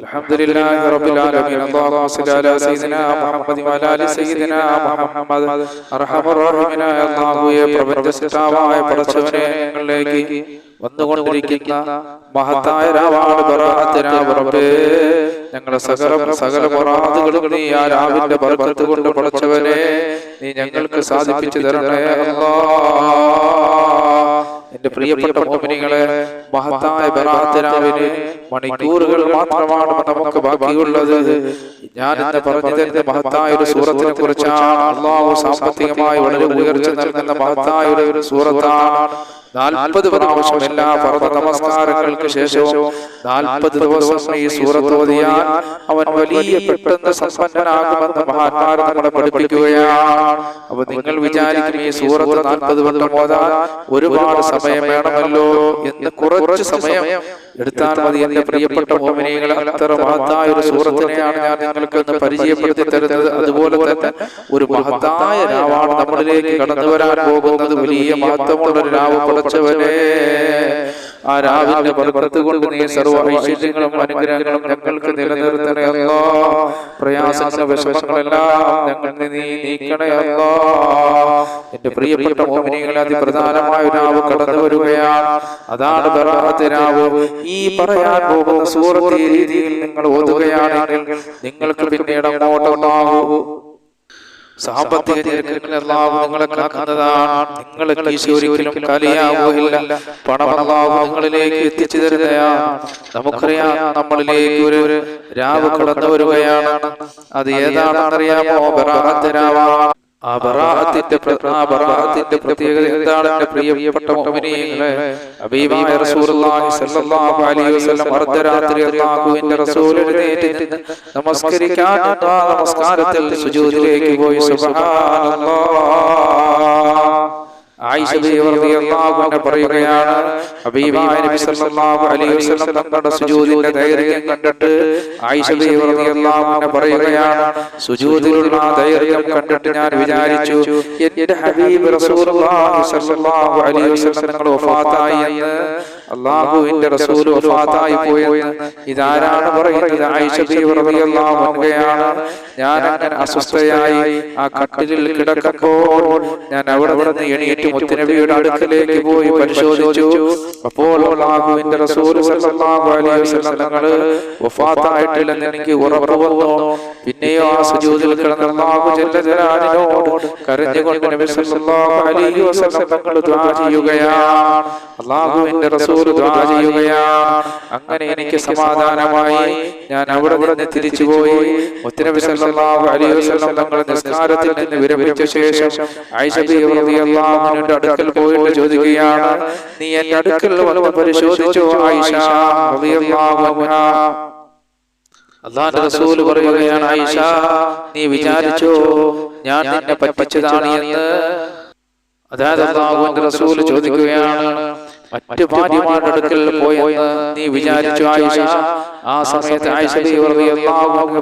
الحمد لله رب العالمين اللهم صل على سيدنا محمد وعلى ال سيدنا മുഹമ്മദ് അർഹമറഹീമായ അല്ലാഹുവേ പ്രപഞ്ച സൃഷ്ടാവായ പടച്ചവനെ ഞങ്ങളിലേക്ക് വന്നുകൊണ്ടിരിക്കുന്ന മഹത്തായ രാവാണ് ബറാഅത്ത് രാവ് റബ്ബേ ഞങ്ങളുടെ സകല സകല മുറാദുകളും നീ ആ രാവിന്റെ ബർക്കത്ത് കൊണ്ട് പടച്ചവനെ നീ ഞങ്ങൾക്ക് സാധിപ്പിച്ചു തരണേ അല്ലാഹ് എന്റെ പ്രിയപ്പെട്ട മോമിനികളെ മഹത്തായ ബലാത്തരാവിന് മണിക്കൂറുകൾ മാത്രമാണ് നമുക്ക് ബാക്കിയുള്ളത്. ഞാൻ ഇന്ന് പറഞ്ഞു തരുന്ന മഹത്തായ ഒരു സൂറത്തിനെ കുറിച്ചാണ് അള്ളാഹു സാമ്പത്തികമായി വളരെ ഉയർച്ച നൽകുന്ന മഹത്തായ ഒരു സൂറത്താണ് നാൽപ്പത് പ്രാവശ്യം എല്ലാ ഫർദ് നമസ്കാരങ്ങൾക്ക് ശേഷവും നാൽപ്പത് ദിവസം ഈ സൂറത്ത് ഓതിയാൽ അവൻ വലിയ പെട്ടെന്ന് സമ്പന്നനാകുമെന്ന് മഹാത്മാർ നമ്മളെ പഠിപ്പിക്കുകയാണ്. അപ്പൊ നിങ്ങൾ വിചാരിക്കും ഈ സൂറത്ത് നാൽപ്പത് വട്ടം ഒരുപാട് സമയം വേണമല്ലോ എന്ന് കുറച്ച് സമയം എടുത്താൽ മതി എന്റെ പ്രിയപ്പെട്ട മോമിനികളെ അത്ര മഹത്തായ ഒരു സൂറത്തിനെയാണ് ഞാൻ നിങ്ങൾക്ക് ഒന്ന് പരിചയപ്പെടുത്തി തരുന്നത്. അതുപോലെ തന്നെ ഒരു മഹത്തായ രാവാണ് നമ്മളിലേക്ക് കടന്നു വരാൻ പോകുന്നത്. വലിയ മഹത്വമുള്ള ഒരു രാവ് പടച്ചവനെ ആ രാവിലെ ബർക്കത്ത് കൊണ്ട് നീ സർവ ഐശ്വര്യങ്ങളും അനുഗ്രഹങ്ങളും ഞങ്ങൾക്ക് നിലനിർത്തണയല്ലോ പ്രയാസങ്ങളും വിഷമങ്ങളെല്ലാം ഞങ്ങൾ നീ നീക്കണേ അല്ലോ. എന്റെ പ്രിയപ്പെട്ട മോഹിനികളെ അതിപ്രധാനമായ ഒരു രാവ് കടന്നു വരികയാണ് അതാണ് ബറാഅത്ത് രാവ്. ഈ പറയാൻ പോകുന്ന സൂറത്ത് രീതിയിൽ നിങ്ങൾ ഓതുകയാണെങ്കിൽ നിങ്ങൾക്ക് പിന്നീട് അങ്ങോട്ടുണ്ടാകൂ സാമ്പത്തിക ഞെരുക്കങ്ങളിൽ നിങ്ങളെ കാക്കുന്നതാണ്. നിങ്ങളെ കീശ ഒരിക്കലും കലിയാവുകയില്ല പണം അല്ലാഹു നിങ്ങളിലേക്ക് എത്തിച്ചു തരുന്നതാണ് നമുക്കറിയാം നമ്മളിലേക്ക് ഒരു രാവ് കടന്നു വരികയാണ്. അത് ഏതാണെന്നറിയാമോ? രാവാണ്. പ്രിയപ്പെട്ട മുഅ്മിനീങ്ങളെ റസൂലുള്ളാഹി സ്വല്ലല്ലാഹു അലൈഹി വസല്ലം നമസ്കരിക്കാൻ നമസ്കാരത്തിൽ സുജൂദിലേക്ക് പോയി. സുബ്ഹാനല്ലാഹ് പറയുകയാണ് തങ്ങളുടെ കണ്ടിട്ട് പറയുകയാണ് ആ കണ്ടിട്ട് ഞാൻ വിചാരിച്ചു എന്റെ ഹബീബ് തങ്ങൾ വഫാത്തായി എന്ന് റസൂൽ വഫാത്തായി പോയെന്ന് ഇതാരാണ് പറയുന്നത്? ഞാൻ അങ്ങനെ അസ്വസ്ഥയായി ആ കട്ടിലിൽ കിടക്കുമ്പോൾ ഞാൻ അവിടെ നിന്ന് എണീറ്റ് മുത്തുനബിയുടെ അടുക്കലേക്ക് പോയി പരിശോധിച്ചു. അപ്പോൾ റസൂൽ സല്ലല്ലാഹു അലൈഹി വസല്ലം തങ്ങൾ വഫാത്തായിട്ടില്ലെന്ന് എനിക്ക് ഉറപ്പ് വന്നു. പിന്നെയോ ആ സുജൂദിൽ കിടന്ന അല്ലാഹു ജല്ല ജലാലിനോട് കരഞ്ഞുകൊണ്ട് നബി സല്ലല്ലാഹു അലൈഹി വസല്ലം തങ്ങൾ ദുആ ചെയ്യുകയാണ്. അല്ലാഹുവിന്റെ റസൂൽ ദുആ ചെയ്യുകയാണ്. അങ്ങനെ എനിക്ക് സമാധാനമായി ഞാൻ അവിടെ നിന്ന് തിരിച്ചുപോയി മുത്തുനബി സല്ലല്ലാഹു അലൈഹി വസല്ലം തങ്ങൾ നിസ്കാരത്തിൽ നിന്ന് വിരമിച്ച ശേഷം റളിയല്ലാഹു അൻഹയുടെ അടുക്കൽ പോയിട്ട് ചോദിക്കുകയാണ് നീ എന്റെ അടുക്കൽ വന്ന് പരിശോധിച്ചു ആയിഷ? അള്ളാന്റെ റസൂൽ പറയുകയാണ് ആയിഷ നീ വിചാരിച്ചോ ഞാൻ നിന്നെ പറ്റിച്ചതാണ് എന്ന്? അതായത് അള്ളാഹുവിന്റെ റസൂൽ ചോദിക്കുകയാണ് മറ്റു ഭാര്യമാരുടെ അടുക്കൽ പോയെന്ന് നീ വിചാരിച്ചു ആയിഷ? ആ സമയത്ത് ആയിഷ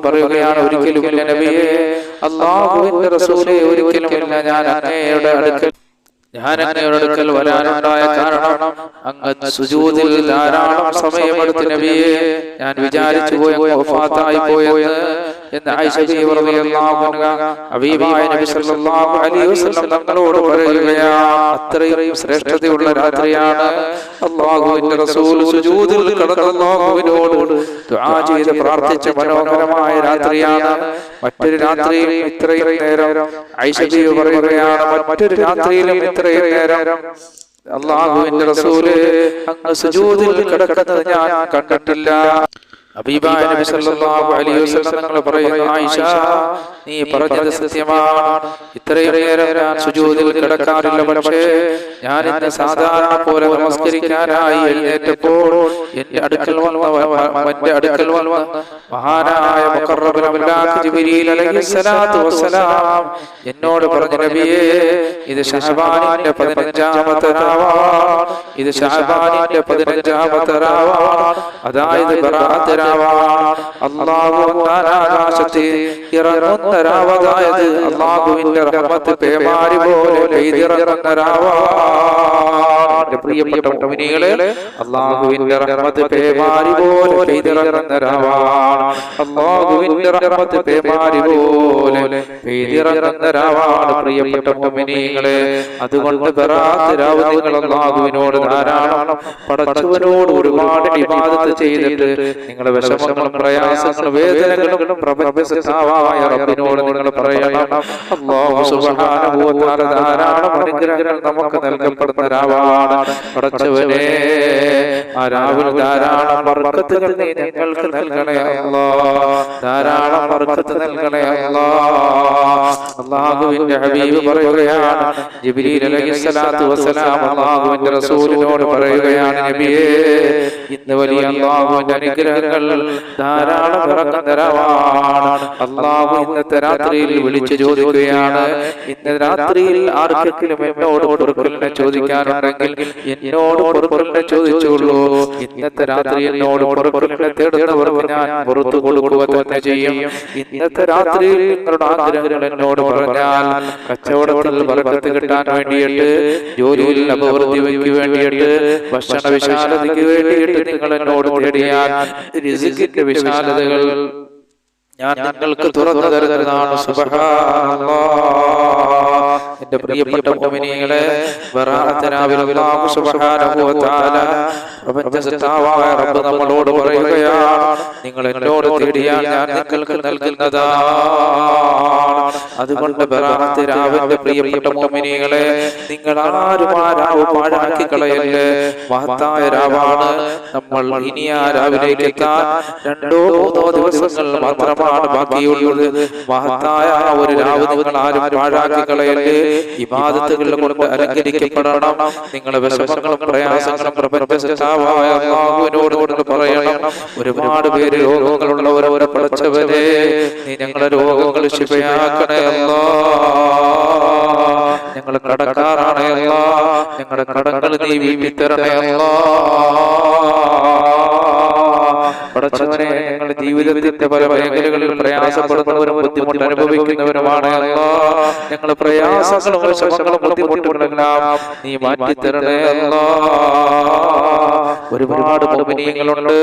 പറയുകയാണ് ഒരിക്കലും നബിയെ അള്ളാഹുവിന്റെ റസൂലെ ഒരിക്കലും ഞാൻ അങ്ങയുടെ അടുക്കൽ കാരണം ധാരാളം സമയമെടുത്ത് നബിയെ. ഞാൻ വിചാരിച്ചു പോയി പോയെന്ന് എന്ന് തങ്ങളോട് പറയുകയാണ് അത്രയും ശ്രേഷ്ഠതയുള്ള രാത്രിയാണ് റസൂൽ സുജൂദിൽ ദുആ ചെയ്ത് പ്രാർത്ഥിച്ച മനോഹരമായ രാത്രിയാണ് മറ്റൊരു രാത്രിയും ഇത്രയും നേരം ബീവി പറയുകയാണ് മറ്റൊരു രാത്രിയിലും ഇത്രയും നേരം അള്ളാഹുവിന്റെ റസൂൽ അങ്ങ് സുജൂദിൽ കിടക്കുന്നത് ഞാൻ കണ്ടിട്ടില്ല. നീ പറഞ്ഞത് സത്യമാണ്. ഇത്രയും നേരം ഞാൻ കിടക്കാറില്ല പക്ഷേ ഞാൻ സാധാരണ പോലെ നമസ്കരിക്കാനായി എഴുന്നേറ്റപ്പോൾ എന്റെ അടുക്കൽ എന്റെ മഹാനായ എന്നോട് പറഞ്ഞു നബിയേ ഇത് ഷഹബാനിന്റെ പതിനഞ്ചാമത്തെ ഇത് ഷഹബാനിന്റെ പതിനഞ്ചാമത്തെ അതായത് രാവാണ് അള്ളാഹു അള്ളാഹുവിന്റെ റഹ്മത്ത് പേമാരി പോലെ പെയ്തിറങ്ങുന്ന രാവാണ് എന്റെ പ്രിയപ്പെട്ട മുഅ്മിനീങ്ങളെ അള്ളാഹുവിന്റെ റഹ്മത്ത് പേമാരി പോലെ പെയ്തിറങ്ങുന്ന രാവാണ് അള്ളാഹുവിന്റെ റഹ്മത്ത് പേമാരി പോലെ പെയ്തിറങ്ങുന്ന രാവാണ് പ്രിയപ്പെട്ട മുഅ്മിനീങ്ങളെ അതുകൊണ്ട് ബറാത്ത് രാവ് നിങ്ങൾ അള്ളാഹുവിനോട് ധാരാളം പടച്ചവനോട് ഒരുപാട് ഇബാദത്ത് ചെയ്തിട്ട് നിങ്ങളെ വിഷമങ്ങളും പ്രയാസങ്ങളും വേദനകളും റബ്ബിനോട് നിങ്ങൾ പറയണം. അല്ലാഹു സുബ്ഹാനഹു വ തആല ധാരാളം അനുഗ്രഹങ്ങൾ നമുക്ക് നൽകപ്പെടുന്ന രാവാണ് പടച്ചവനെ ആ രാവിൽ ധാരാളം ബർക്കത്തുകൾ നീ ഞങ്ങൾക്ക് നൽകണേ അല്ലാ. ധാരാളം ബർക്കത്ത് നൽകണേ അല്ലാ. അല്ലാഹുവിന്റെ ഹബീബ് പറയുകയാണ് ജിബ്രീൽ അലൈഹിസ്സലാത്തു വസ്സലാം അല്ലാഹുവിന്റെ റസൂലിനോട് പറയുകയാണ് നബിയേ ഇന്ന് വലിയ അള്ളാഹുവിന്റെ അനുഗ്രഹങ്ങൾ ധാരാളം ഇറങ്ങുന്ന അള്ളാഹു ഇന്നത്തെ രാത്രിയിൽ വിളിച്ചു ചോദിക്കുകയാണ് ഇന്ന് രാത്രിയിൽ ആർക്കെങ്കിലും എന്നോട് ചോദിക്കാനുണ്ടെങ്കിൽ എന്നോട് പൊറുക്കലിനെ ചോദിച്ചുള്ളൂ ഇന്നത്തെ രാത്രി എന്നോട് പൊറുപ്പുകളെ തേടുന്നവർ ഞാൻ പുറത്തു കൊടുക്കുക ചെയ്യും. ഇന്നത്തെ രാത്രി നിങ്ങളുടെ എന്നോട് പറഞ്ഞാൽ കച്ചവടത്തിൽ ബർക്കത്ത് കിട്ടാൻ വേണ്ടിയിട്ട് ജോലിയിൽ അഭിവൃദ്ധിക്ക് വേണ്ടിയിട്ട് ഭക്ഷണ വിശാലതയ്ക്ക് വേണ്ടിയിട്ട് നിങ്ങൾ എന്നോട് തേടിയാൽ രിസിക്കിന്റെ വിശാലതകൾ ഞാൻ നിങ്ങൾക്ക് തുറന്നു തരുന്നതാണ്. എന്റെ പ്രിയപ്പെട്ട മുഅ്മിനീങ്ങളെ വറാഅത്തനാവിൽ അല്ലാഹു സുബ്ഹാനഹു വ തആല പ്രപഞ്ചസത്താവായ റബ്ബ് നമ്മളോട് പറയുകയാണ് നിങ്ങൾ എന്നോട് തേടിയാൽ ഞാൻ നിങ്ങൾക്ക് നൽകുന്നതാണ്. അതുകൊണ്ട് ബറാഅത്ത് രാവിന്റെ പ്രിയപ്പെട്ട മുഅ്മിനീങ്ങളെ നിങ്ങൾ ആരും ആ രാവ് പാഴാക്കി കളയല്ലേ? മഹത്തായ രാവാണ് നമ്മൾ ഇനി ആ രാവിലേക്ക് എത്താൻ രണ്ടോ മൂന്നോ ദിവസങ്ങൾ മാത്രമാണ് ബാക്കിയുള്ളത്. മഹത്തായ ഒരു രാവ് നിങ്ങൾ ആരും പാഴാക്കി കളയല്ലേ? ഇബാദത്തുകൾ കൊണ്ട് അലങ്കരിക്കപ്പെടണം നിങ്ങളുടെ വിഷമങ്ങളും പ്രയാസങ്ങളും പ്രപഞ്ചനോട് പറയണം. ഒരുപാട് പേര് രോഗങ്ങളുള്ളവരവരെ പഠിച്ചവരെ നീ ഞങ്ങളുടെ രോഗങ്ങൾ ശിവയാക്കണയല്ലോ ഞങ്ങൾ കടക്കാറാണേ അല്ലാ. ഞങ്ങളുടെ കടങ്ങൾ നീ വീട്ടി ജീവിതത്തിന്റെ പല മേഖലകളിൽ പ്രയാസപ്പെടുന്നവരും ബുദ്ധിമുട്ട് അനുഭവിക്കുന്നവരുമാണ് ഞങ്ങൾ പ്രയാസങ്ങളും വിഷമങ്ങളും ബുദ്ധിമുട്ടുകളെല്ലാം നീ മാറ്റി തരണേ ഒരുപാട് മോമിനിയങ്ങളുണ്ട്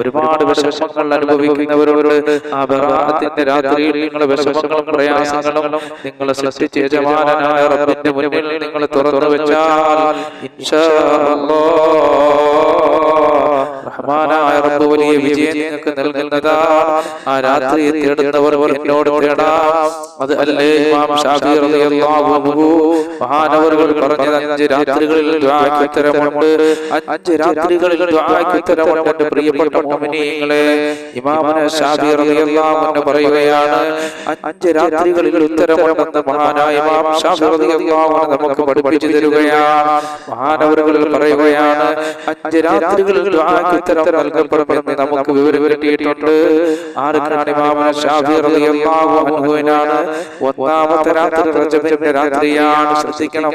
ഒരുപാട് വിഷമങ്ങൾ അനുഭവിക്കുന്നവരുണ്ട്. ആ ബറാത്തിന്റെ രാത്രിയിൽ നിങ്ങളുടെ വിഷമങ്ങളും പ്രയാസങ്ങളും നിങ്ങളെ സൃഷ്ടിച്ച യജമാനായ റബ്ബിന്റെ മുന്നിൽ നിങ്ങൾ തുറന്നു വെച്ചാൽ ഇൻഷാ അല്ലാഹ് റഹ്മാനായ റബ്ബ് വലിയ വിജയം നിങ്ങൾക്ക് നൽകുന്നതാ. ആ രാത്രി തേടുന്നവർ എന്നോട് തേടാം. അത് അല്ലേ ഇമാം ഷാഫി റളിയല്ലാഹു അൻഹു മഹാനവറുകൾ പറഞ്ഞത് അഞ്ച് രാത്രികളിൽ ദുആക്ക് ഉത്തരമുണ്ട് അഞ്ച് രാത്രികളിൽ ദുആക്ക് ഉത്തരമുണ്ട് എന്റെ പ്രിയപ്പെട്ട മുഅ്മിനീങ്ങളെ ഇമാമന ഷാഫി റളിയല്ലാഹു അൻഹു പറയുകയാണ് അഞ്ച് രാത്രികളിൽ ഉത്തരമുണ്ടെന്ന് മഹാനായ ഇമാം ഷാഫി റളിയല്ലാഹു അൻഹു നമുക്ക് പഠിപ്പിച്ചു തരികയാണ്. മഹാനവറുകൾ പറയുകയാണ് അഞ്ച് രാത്രികളിൽ ദുആക്ക് ഉത്തരം നമുക്ക് വിവരം അൻഹുവിനാണ്? ഒന്നാമത്തെ രാത്രി ശ്രദ്ധിക്കണം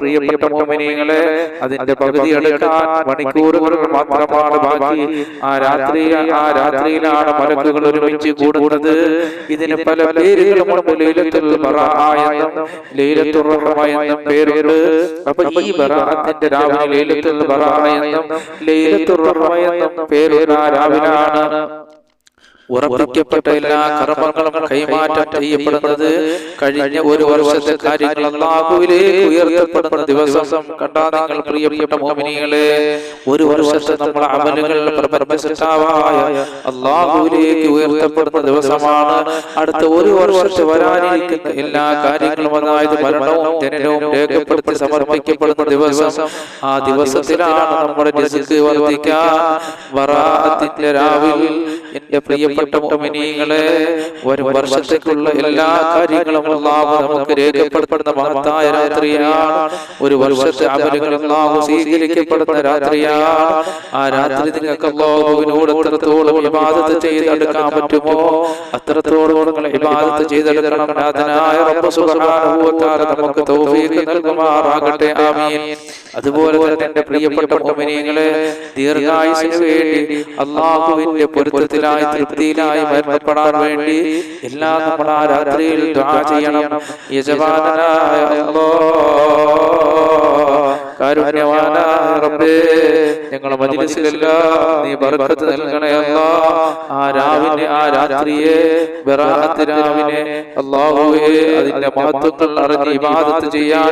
പ്രിയപ്പെട്ട മുഅ്മിനീങ്ങളെ അതിന്റെ പകുതി എടുക്കാൻ മണിക്കൂറുകൾ മാത്രമാണ് ബാക്കി. ആ രാത്രി ആ രാത്രിയിലാണ് മലക്കുകൾ ഒരുമിച്ച് കൂടുന്നത് ഇതിന് പല പേരുകളുമുണ്ട്. ലൈലത്തുൽ പേരുണ്ട്. അപ്പൊ ഈ രാവിലെ ലൈലത്തുൽ പേരുള്ള രാവിലാണ് ഉറപ്പിക്കപ്പെട്ട എല്ലാ കർമ്മങ്ങളും കൈമാറ്റം ചെയ്യപ്പെടുന്നത് കഴിഞ്ഞ ഒരു വർഷത്തെ കാര്യങ്ങൾ അള്ളാഹുവിലേക്ക് ഉയർത്തപ്പെടുന്ന ദിവസം കണ്ടാ പ്രിയപ്പെട്ട മോമിനികളെ ഒരു വർഷത്തെ നമ്മുടെ അമലുകൾ പ്രപഞ്ചസത്താവായ അള്ളാഹുവിലേക്ക് ഉയർത്തപ്പെടുന്ന ദിവസമാണ്. അടുത്ത ഒരു വർഷത്തെ വരാനിരിക്കുന്ന എല്ലാ കാര്യങ്ങളും അതായത് മരണവും ജനനവും രേഖപ്പെടുത്തി സമർപ്പിക്കപ്പെടുന്ന ദിവസം ആ ദിവസത്തിലാണ് നമ്മുടെ വർദ്ധിക്കാൻ വറാഅത്തിന്റെ രാവിൽ എന്റെ പ്രിയപ്പെട്ട മുഅ്മിനീങ്ങളെ ഒരു വർഷത്തേക്കുള്ള എല്ലാ കാര്യങ്ങളും അല്ലാഹു നമുക്ക് രേഖപ്പെടുത്തുന്ന മഹത്തായ രാത്രിയാണ്. ഒരു വർഷത്തെ അമലുകൾ അല്ലാഹു സ്വീകരിക്കപ്പെടുന്ന രാത്രിയാണ്. ആ രാത്രി നിങ്ങൾക്ക് അല്ലാഹുവിനോട് എത്രത്തോളം ഇബാദത്ത് ചെയ്തെടുക്കാൻ പറ്റുമോ? അത്രത്തോളം നിങ്ങൾ ഇബാദത്ത് ചെയ്തെടുക്കണം. നാഥനായ റബ്ബ് സുബ്ഹാനഹു വ തആല നമുക്ക് തൗഫീഖ് നൽകുമാറാകട്ടെ. ആമീൻ. അതുപോലെ തന്നെ പ്രിയപ്പെട്ട മുഅ്മിനീങ്ങളെ ദീർഘായുസിന് വേണ്ടി അള്ളാഹുവിന്റെ പൊരുത്തത്തിലായി തൃപ്തിയിലായി മരണപ്പെടാൻ വേണ്ടി എല്ലാ നമ്മൾ ആ രാത്രിയിൽ ചെയ്യണം. യജമാനായ കാരുണ്യവാനായ റബ്ബേ ഞങ്ങളെ മജിലിസിലെല്ലാം നീ ബർക്കത്ത് നൽകണേ അല്ലാ. ആ രാവിനെ ആ രാത്രിയെ ബറാഅത്ത് രാവിനെ അല്ലാഹുവേ അതിന്റെ മഹത്വങ്ങൾ അറിഞ്ഞ് ഇബാദത്ത് ചെയ്യാൻ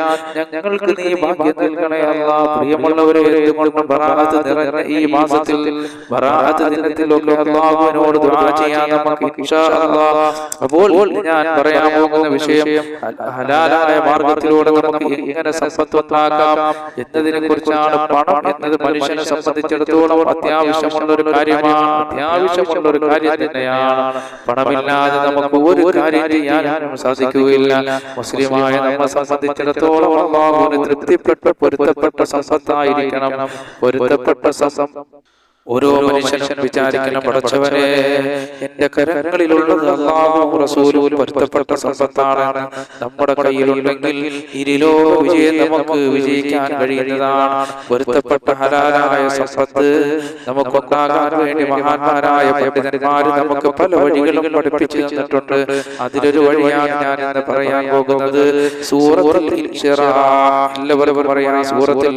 ഞങ്ങൾക്ക് നീ ഭാഗ്യം നൽകണേ അല്ലാ. പ്രിയമുള്ളവരെ എന്തുകൊണ്ടും ബറാഅത്ത് നിറഞ്ഞ ഈ മാസത്തിൽ ബറാഅത്ത് ദിനത്തിലൊക്കെ അല്ലാഹുവിനോട് ദുആ ചെയ്യാൻ നമുക്ക് ഇൻഷാ അല്ലാഹ് അപ്പോൾ ഞാൻ പറയാൻ പോകുന്ന വിഷയം ഹലാലായ മാർഗത്തിലൂടെ നമുക്ക് എങ്ങനെ സമ്പത്തുണ്ടാക്കാം എന്നതിനെ കുറിച്ചാണ് പണം എന്നത് മനുഷ്യനെ സംബന്ധിച്ചിടത്തോളം അത്യാവശ്യമുള്ള ഒരു കാര്യമാണ്. അത്യാവശ്യമുള്ള ഒരു കാര്യം തന്നെയാണ്. പണമില്ലാതെ നമുക്ക് ഒരു കാര്യം ചെയ്യാനും സാധിക്കുകയില്ല. മുസ്ലിമായ നമ്മെ സംബന്ധിച്ചിടത്തോളം അള്ളാഹുവിന് തൃപ്തിപ്പെട്ട പൊരുത്തപ്പെട്ട സമ്പത്തായിരിക്കണം. പൊരുത്തപ്പെട്ട സമ്പ ഓരോ മനുഷ്യനും വിചാരിക്കണം പടച്ചവനെ എന്റെ കരങ്ങളിലുള്ളത് അള്ളാഹും റസൂലും പൊരുത്തപ്പെട്ട സമ്പത്താണ് നമ്മുടെ കയ്യിലുണ്ടെങ്കിൽ ഇരിലോ വിജയം നമുക്ക് വിജയിക്കാൻ കഴിയുന്നതാണ്. പൊരുത്തപ്പെട്ട ഹലാലായ സമ്പത്ത് നമുക്കുണ്ടാകാൻ വേണ്ടി മഹാന്മാരായ പണ്ഡിതന്മാര് നമുക്ക് പല വഴികളും പഠിപ്പിച്ചു തന്നിട്ടുണ്ട്. അതിലൊരു വഴിയാണ് ഞാൻ ഇന്ന് പറയാൻ പോകുന്നത്. സൂറത്തിൽ എല്ലാവരും പറയാം സൂറത്തിൽ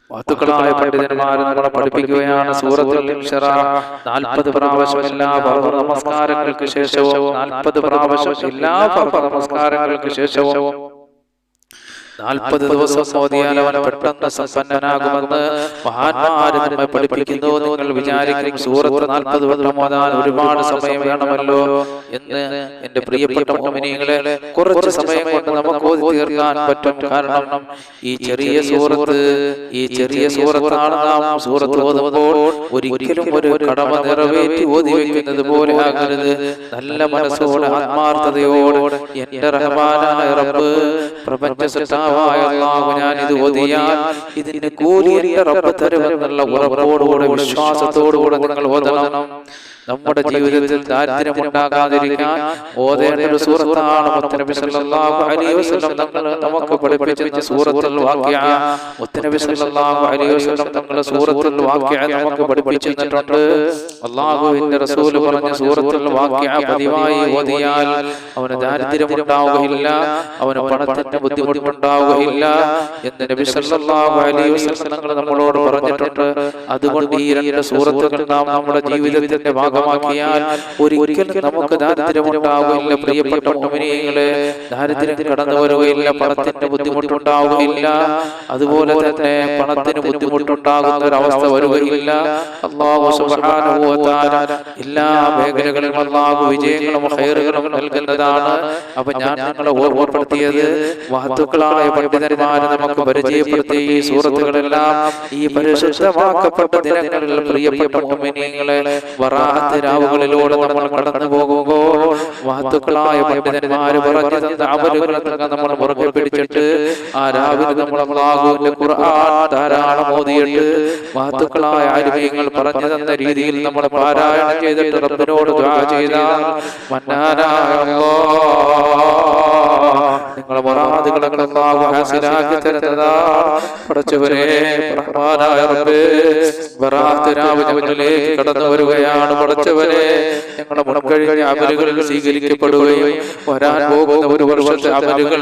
വാത്തുക്കളായ പണ്ഡിതന്മാർ നമ്മളെ പഠിപ്പിക്കുകയാണ് സൂറത്തുൽ നാൽപ്പത് പ്രാവശ്യം എല്ലാ പർവ നമസ്കാരങ്ങൾക്ക് ശേഷവും നാൽപ്പത് പ്രാവശ്യം എല്ലാ പർവ നമസ്കാരങ്ങൾക്ക് ശേഷവും നാൽപ്പത് ദിവസം അവൻ പെട്ടെന്ന് സമ്പന്നനാകുമെന്ന് മഹാന്മാര് നമ്മെ പഠിപ്പിക്കുന്നു നിങ്ങൾ വിചാരിക്കും. സൂറത്ത് നാൽപ്പത് വട്ടം ഓതാൻ ഒരുപാട് സമയം വേണമല്ലോ എന്ന് എന്റെ പ്രിയപ്പെട്ട മോമിനികളെ കുറച്ച് സമയം കൊണ്ട് നമുക്ക് തീർക്കാൻ പറ്റും. കാരണം ഈ ചെറിയ സൂറത്ത് ഈ ചെറിയ സൂറത്താണ് നാം സൂറത്ത് ഓതുമ്പോൾ ഒരിക്കലും ഒരു കടമ നിറവേറ്റി ഓതി വയ്ക്കുന്നത് പോലെ ആകരുത്. നല്ല മനസ്സോടെ ആത്മാർത്ഥതയോട് എന്റെ റഹ്മാനായ റബ്ബ് പ്രപഞ്ച സൃഷ്ടാവായ അല്ലാഹു ഞാൻ ഇത് ഓതിയാൽ ഇതിന് കൂലി എന്റെ റബ്ബ് തരുമെന്നുള്ള ഉറപ്പോടുകൂടെ വിശ്വാസത്തോടുകൂടെ നിങ്ങൾ ഓതണം. നമ്മുടെ ജീവിതത്തിൽ ദാരിദ്ര്യം ഉണ്ടാകാതിരിക്കാൻ ഓതേണ്ട സൂറത്താണ് മുത്തനബി സല്ലല്ലാഹു അലൈഹി വസല്ലം തങ്ങൾ നമുക്ക് പഠിപ്പിച്ച സൂറത്തുൽ വാഖിഅ മുത്തനബി സല്ലല്ലാഹു അലൈഹി വസല്ലം തങ്ങൾ സൂറത്തുൽ വാഖിഅ നമുക്ക് പഠിപ്പിച്ചിട്ടുണ്ട്. അല്ലാഹുവിന്റെ അല്ലാഹുവിന്റെ റസൂൽ പറഞ്ഞ സൂറത്തുൽ വാഖിഅ പതിവായി ഓതിയാൽ അവന് ദാരിദ്ര്യം ഉണ്ടാവുകയില്ല അവന് പണത്തിന്റെ ബുദ്ധിമുട്ടുണ്ടാവുകയില്ല എന്ന് നബി സല്ലല്ലാഹു അലൈഹി വസല്ലം തങ്ങൾ നമ്മളോട് പറഞ്ഞിട്ടുണ്ട്. അതുകൊണ്ട് ഈ രണ്ട് സൂറത്തുകൾ നാം നമ്മുടെ ജീവിതത്തിന്റെ ഭാഗമാക്കിയാൽ ഒരിക്കലും നമുക്ക് ദാരിദ്ര്യമുണ്ടാവുകയില്ല പ്രിയപ്പെട്ട മുമിനികളെ ദാരിദ്ര്യം കടന്നു വരുകയില്ല പണത്തിന്റെ ബുദ്ധിമുട്ടുണ്ടാവുകയില്ല. അതുപോലെ തന്നെ പണത്തിന് ബുദ്ധിമുട്ടുണ്ടാകുന്ന ഒരവസ്ഥ വരുകയില്ല. അള്ളാഹു എല്ലാ മേഖലകളിലും അള്ളാഹു വിജയങ്ങളും ഹയറുകളും നൽകുന്നതാണ്. അപ്പൊ ഞാൻ നിങ്ങളെ ഓർമ്മപ്പെടുത്തിയത് മഹത്തുക്കളായ പണ്ഡിതന്മാരെ നമുക്ക് പരിചയപ്പെടുത്തി ഈ സൂറത്തുകളെല്ലാം ഈ പരിശുദ്ധമാക്കപ്പെട്ട ദിനങ്ങളിൽ പ്രിയപ്പെട്ട മുമിനികളെ വറാഹത്ത് രാവുകളിലൂടെ നമ്മൾ കടന്നു പോകുമ്പോൾ മഹത്തുക്കളായ പണ്ഡിതന്മാര് പറഞ്ഞു തന്ന നമ്മൾ പുറകെ പിടിച്ചിട്ട് ആ രാവിലെ നമ്മൾ അള്ളാഹുവിന്റെ ഖുർആൻ ധാരാളം ഓതിയിട്ട് മഹത്തുക്കളായ ആരോഗ്യങ്ങൾ പറഞ്ഞു തന്ന രീതിയിൽ നമ്മൾ പാരായണം ചെയ്തിട്ട് റബ്ബിനോട് ദുആ ചെയ്താൽ മന്നാനായ നിങ്ങളെ പടച്ചവരെ റഹ്മാനായ റബ്ബേ കടന്നു വരികയാണ് ഞങ്ങളുടെ മുടക്കഴിഞ്ഞ അമലുകളിൽ സ്വീകരിക്കപ്പെടുകയും വരാൻ പോകുന്ന ഒരു വർഷത്തെ അമലുകൾ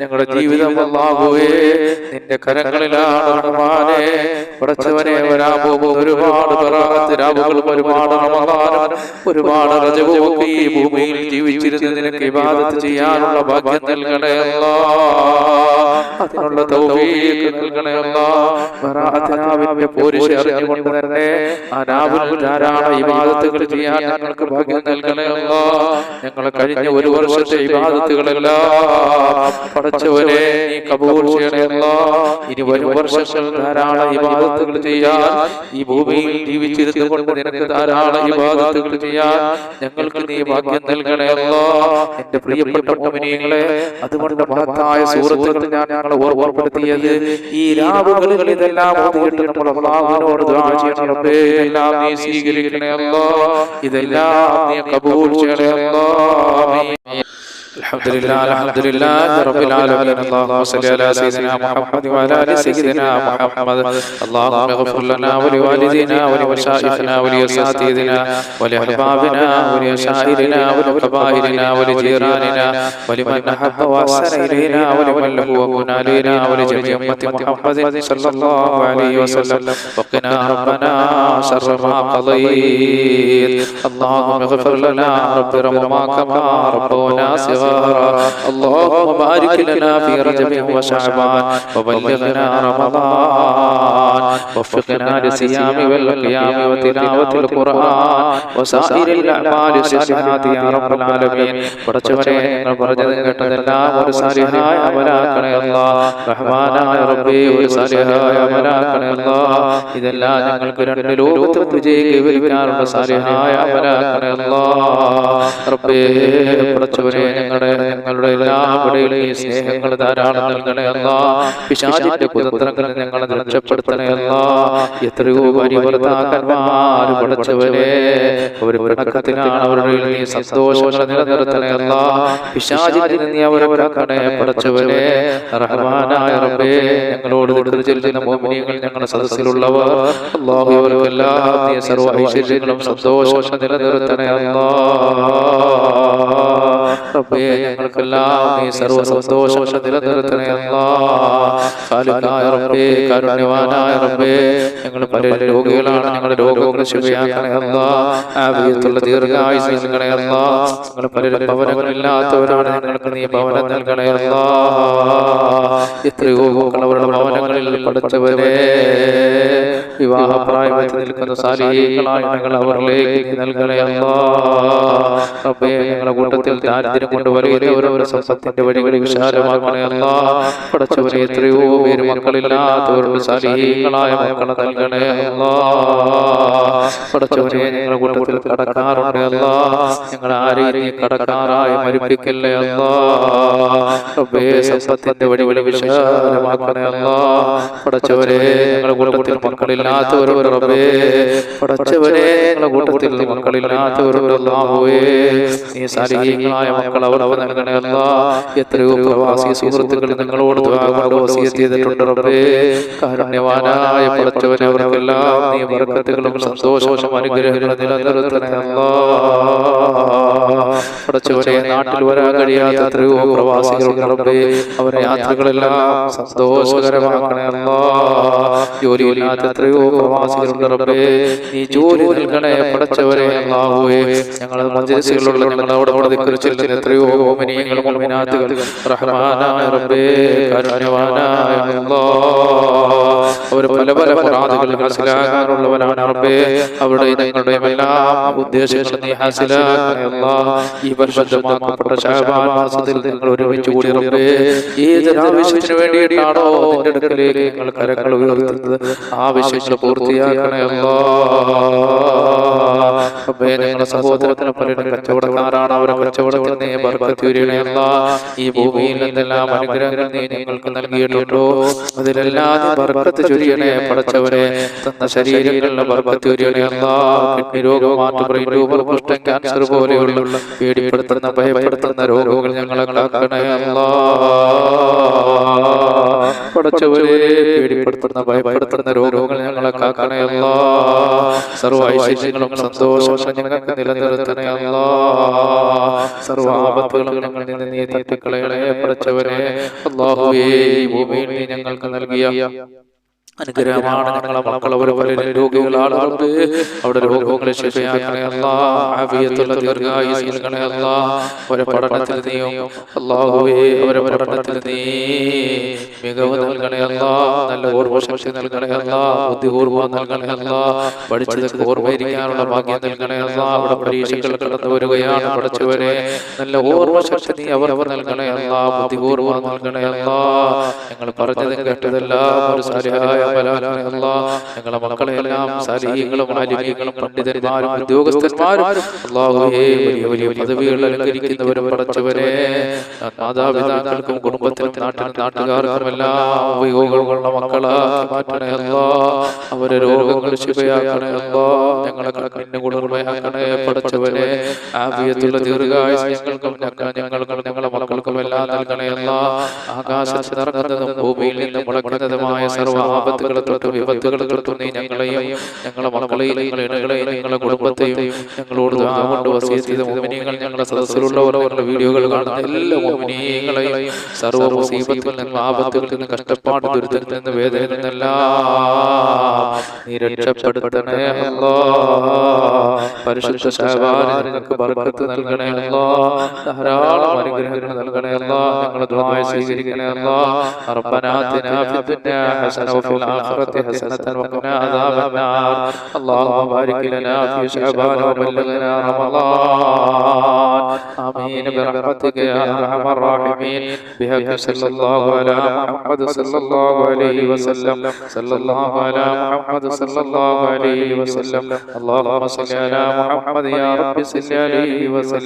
ഞങ്ങളുടെ ജീവിതം അല്ലാഹുവേ നിന്റെ കരങ്ങളിലാണ് റഹ്മാനെ. വരാൻ പോകുന്ന ഒരുപാട് ഒരുപാട് ഒരുപാട് ഭൂമിയിൽ ജീവിച്ചിരുന്നതിനൊക്കെ ചെയ്യാനുള്ള ഭാഗ്യം നൽകണേ അതിനുള്ള തൗഫീഖ് നൽകണേ ബറാഅത്തിനാവിന്റെ പോരിശ അറിഞ്ഞുകൊണ്ട് തന്നെ ആ രാവിൽ ധാരാളം ഇബാദത്തുകൾ ചെയ്യാൻ ഞങ്ങൾക്ക് ഭാഗ്യം നൽകണേ ഞങ്ങൾ കഴിഞ്ഞ ഒരു വർഷത്തെ ഇബാദത്തുകളെല്ലാം. പടച്ചവനെ നീ കബൂൽ ചെയ്യണമല്ല ഇനി വരും വർഷങ്ങൾ ധാരാളം ഇബാദത്തുകൾ ചെയ്യാൻ ഈ ഭൂമിയിൽ ജീവിച്ചിരുന്നു കൊണ്ട് നിനക്ക് ധാരാളം ഇബാദത്തുകൾ ചെയ്യാൻ ഞങ്ങൾക്ക് നീ ഭാഗ്യം നൽകണമല്ല എന്റെ പ്രിയപ്പെട്ട മോമിനിയങ്ങളെ അതുകൊണ്ട് മഹത്തായ സുഹൃത്തുക്കൾ ഞാൻ ഞങ്ങളെ ഓർമ്മപ്പെടുത്തിയത് ഈ രാവുകളിൽ ഇതെല്ലാം ഓതിയിട്ട് നമ്മൾ അള്ളാഹുവിനോട് ദുആ ചെയ്യണം റബ്ബേ ഇതെല്ലാം നീ സ്വീകരിക്കണേ ഇതെല്ലാം നീ കബൂൽ ചെയ്യണേ അല്ലാ. ആമീൻ. الحمد لله الحمد لله رب العالمين اللهم صل على سيدنا محمد وعلى ال سيدنا محمد اللهم اغفر لنا ولوالدينا ولمشايخنا ولاساتذتنا ولاحبابنا ولاشائرنا ولقبائلنا ولجيراننا ولمن احب واحسن الينا ولمن له وكن علينا ولجميع امه محمد صلى الله عليه وسلم وقنا ربنا شر ما قضيت اللهم اغفر لنا رب رحمنا كما ربنا صغارا اللهم بارك لنا في رجب وشعبان وبلغنا رمضان وفقنا للصيام والقيام وتلاوة القرآن وسائر الأعمال الصالحات يا رب العالمين പടച്ചവനെ നിങ്ങൾ പറഞ്ഞത് കേട്ടതെല്ലാം ഒരു സാലിഹായ അമലാക്കണേ അല്ലാ റഹ്മാനായ റബ്ബേ ഒരു സാലിഹായ അമലാക്കണേ അല്ലാ ഇതെല്ലാം ഞങ്ങൾക്ക് രണ്ട് ലോകത്തും വിജയം കൈവരിക്കാനുള്ള സാലിഹായ അമലാക്കണേ അല്ലാ റബ്ബേ പടച്ചവനെ ഞങ്ങളുടെ ഞങ്ങളുടെ എല്ലാവരുടെയും ഈ സ്നേഹങ്ങൾ ധാരാളം നൽകണേ അല്ല. പിശാചിന്റെ കുതന്ത്രങ്ങൾ ഞങ്ങളെ രക്ഷപ്പെടുത്തണേ അല്ല. എത്രയോ പരിവർത്താക്കന്മാർ പഠിച്ചവരെ ഒരു പിണക്കത്തിലാണ് അവരുടെ നീ സന്തോഷങ്ങൾ നിലനിർത്തണേ അല്ല. പിശാചിൽ നീ അവരെ കാക്കണേ പടച്ചവരെ റഹ്മാനായ റബ്ബേ ഞങ്ങളോട് കൂടുതൽ ചെല്ലുന്ന മോമിനിയങ്ങൾ ഞങ്ങളുടെ സദസ്സിലുള്ളവർ അള്ളാഹു അവർക്കെല്ലാം നീ സർവ ഐശ്വര്യങ്ങളും സന്തോഷങ്ങളും നിലനിർത്തണേ അല്ലാ. റബ്ബേ ഞങ്ങൾക്കെല്ലാം നീ സർവ സന്തോഷം നിലനിർത്തണേ അല്ലാ. ഖാലിഖായ റബ്ബേ കാരുണ്യവാനായ റബ്ബേ ഞങ്ങൾ പല രോഗികളാണ് ഞങ്ങളുടെ രോഗങ്ങൾ ശുഭയാക്കണേ അല്ലാ. ദീർഘായുസ് നൽകണേ അല്ലാ. ഞങ്ങൾ പലരും ഭവനങ്ങളില്ലാത്തവരാണ് ഞങ്ങൾക്ക് നീ ഭവനം നൽകണേ അല്ലാ. എത്രയോ അവരുടെ ഭവനങ്ങളിൽ പഠിച്ചവരെ വിവാഹപ്രായത്തിൽ നിൽക്കുന്ന സാരീകളായ ഞങ്ങൾ അവരിലേക്ക് നൽകണേ അല്ലാ. റബ്ബേ ഞങ്ങളുടെ കൂട്ടത്തിൽ ദാരിദ്ര്യം കൊണ്ട് വലിയവരവരുടെ സമ്പത്തിന്റെ വഴികൾ വിശാലമാക്കണേ പടച്ചവരെ എത്രയോ പേര് മക്കളില്ലാത്തവരുടെ സാലിഹീകളായ മക്കളെ നൽകണേ പടച്ചവരെ ഞങ്ങളുടെ കൂട്ടത്തിൽ കടക്കാറുണ്ട് അല്ല ഞങ്ങൾ ആരെയും കടക്കാറായി മരിപ്പിക്കല്ലേ അല്ല സമ്പത്തിന്റെ വഴികൾ വിശാലമാക്കണേ അല്ല പടച്ചവരെ ഞങ്ങളുടെ കൂട്ടത്തിൽ മക്കളില്ലാത്തവരോട് റബ്ബേ. പടച്ചവരെ ഞങ്ങളുടെ കൂട്ടത്തിൽ മക്കളില്ലാത്തവരോട് അല്ലാഹുവേ നീ സാലിഹീങ്ങളായ മക്കൾ അവർ അവർ എത്രയോ പ്രവാസി സുഹൃത്തുക്കൾ നിങ്ങളോട് ചെയ്തിട്ടുണ്ട് റബ്ബേ. കാരുണ്യവാനായ പടച്ചവനെ അവരെല്ലാം നീ ബർക്കത്തുകളും സന്തോഷവും അനുഗ്രഹങ്ങളും നിലനിർത്തണേ അല്ലാ. പടച്ചവനെ നാട്ടിൽ വരാൻ കഴിയാത്ത എത്രയോ പ്രവാസികളുണ്ട് റബ്ബേ. അവരെ യാത്രകളെല്ലാം സന്തോഷകരമാക്കണേ അല്ലാ. ജോലിയില്ലാത്ത എത്രയോ പ്രവാസികളുണ്ട് റബ്ബേ. നീ ജോലി നൽകണേ പടച്ചവരെ അല്ലാഹുവേ. ഞങ്ങളെ ഞങ്ങളവിടെ ഞങ്ങളോട് പ്രതികരിച്ചിരുന്ന എത്രയോ മോമിനിയങ്ങളും മോമിനാത്തുകൾ റഹ്മാനായ റബ്ബേ കാരുണ്യവാനായ അല്ലാഹ് അവർ പല പല മുറാദുകൾ ഹാസിലാകാനുള്ളവരാണ് റബ്ബേ. അവിടെ ഞങ്ങളുടെ എല്ലാം ഉദ്ദേശങ്ങൾ നീ അല്ലാഹ് ഈ പരിശുദ്ധമാക്കപ്പെട്ട ശഅബാൻ മാസത്തിൽ നിങ്ങൾ ഒരുമിച്ച് കൂടി റബ്ബേ. ആവശ്യത്തിന് വേണ്ടിയിട്ടാണോ നിന്റെ അടുക്കലേക്ക് നിങ്ങൾ കരങ്ങൾ ഉയർത്തുന്നത്? ആവശ്യങ്ങൾ പൂർത്തിയാക്കണേ അല്ലാഹ് റബ്ബേ ഞങ്ങളുടെ സഹോദരത്തിന് പലരും കച്ചവടക്കാരാണ് അവരെ കച്ചവടത്തിൽ നീ ബർക്കത്തൂരിയണയല്ല ഈ ഭൂമിയിൽ അനുഗ്രഹങ്ങൾ നീ ഞങ്ങൾക്ക് നൽകിയിട്ടുണ്ടോ? അതിലെല്ലാം ബർക്കത്ത് ചൊരിയണേ പടച്ചവരെ തന്ന ശരീരങ്ങളിലെ ബർക്കത്ത് ചൊരിയണയല്ല കിഡ്നി രോഗം മാറ്റുപറയും കുഷ്ഠം ക്യാൻസർ പോലെയുള്ള പേടിപ്പെടുത്തുന്ന ഭയപ്പെടുത്തുന്ന രോഗങ്ങൾ ഞങ്ങളെ കാക്കണേ അല്ലാ. പടച്ചവരെ പേടിപ്പെടുത്തുന്ന ഭയപ്പെടുത്തുന്ന രോഗങ്ങൾ ഞങ്ങളെ കാക്കണേ അല്ലാ. സർവ ഐശ്വര്യങ്ങളും സന്തോഷങ്ങളും ഞങ്ങൾക്ക് നിലനിർത്തണേ ആപത്തുകളും ഞങ്ങളിൽ നിന്ന് നീ തട്ടിക്കളയണേ ഭൂമിയിൽ നീ ഞങ്ങൾക്ക് നൽകിയ അനുഗ്രഹമാണ് ഞങ്ങളെ അവിടെ രോഗങ്ങളെ ദീർഘായുസ് അവരെ പഠനത്തിൽ നീയും അല്ലാഹുവേ അവരെ പഠനത്തിൽ നീ മികവ് നൽകണേ നല്ല ഓർമ്മശക്തി പഠിച്ചത് ഓർമ്മയിരിക്കാനുള്ള ഭാഗ്യം നൽകണേ അല്ലാ അവിടെ പരീക്ഷകൾ കടന്നു വരികയാണ് പഠിച്ചവരെ. നല്ല ഓർമ്മശക്തി നീ അവർ അവർ നൽകണേ അല്ലാ ബുദ്ധിപൂർവം നൽകണേ അല്ലാ ഞങ്ങൾ പറഞ്ഞതും കേട്ടതെല്ലാം ഒരു സാലിഹായ പണ്ഡിതന്മാരും ഉദ്യോഗസ്ഥന്മാരും വലിയ വലിയ പദവികൾ അലങ്കരിക്കുന്നവരും പടച്ചവരെ മാതാപിതാക്കൾക്കും കുടുംബത്തിനും നാട്ടിൽ നാട്ടുകാർക്കും എല്ലാം ഉപയോഗമുള്ള മക്കളെ മാറ്റണേ അല്ലാ അവരെ രോഗങ്ങൾ ശിവയാക്കണേ അല്ലാ ഞങ്ങളെ കണ്ണിന് കുളിർമയാക്കണേ പടച്ചവരെ ആഫിയത്തുള്ള ദീർഘായുസ് ഞങ്ങൾക്കും ഞങ്ങൾ ഞങ്ങൾക്കും ഞങ്ങളെ മക്കൾക്കും എല്ലാം നൽകണേ അല്ലാ ആകാശത്ത് നിറങ്ങുന്നതും ഭൂമിയിൽ നിന്ന് മുളക്കുന്നതുമായ സർവ ആപത്തുകളെ തൊട്ടും ഞങ്ങളെയും ഞങ്ങളെ മക്കളെയും ഇണകളെയും ഞങ്ങളുടെ കുടുംബത്തെയും ഞങ്ങളോട് കൊണ്ട് ഞങ്ങളുടെ സദസ്സിലുള്ളവരവരുടെ വീഡിയോകൾ കാണുന്ന എല്ലാ മോമിനിയങ്ങളെയും സർവ മുസീബത്തിൽ കഷ്ടപ്പാട് ദുരിതത്തിൽ നിന്ന് വേദനയിൽ പരിശുദ്ധ ശവാനങ്ങൾക്ക് ബർക്കത്ത് നൽകണേ ധാരാളം അനുഗ്രഹങ്ങൾ നൽകണേ അല്ലോ. ഞങ്ങളുടെ സ്വീകരിക്കണേ ഹസന الآخرة حسنة وقنا عذاب النار اللهم بارك لنا في شعبان وبلغنا رمضان آمين برحمتك يا أرحم الراحمين بحق صلى الله على محمد صلى الله عليه وسلم صلى الله على محمد صلى الله عليه وسلم اللهم صل على محمد يا رب صل عليه وسلم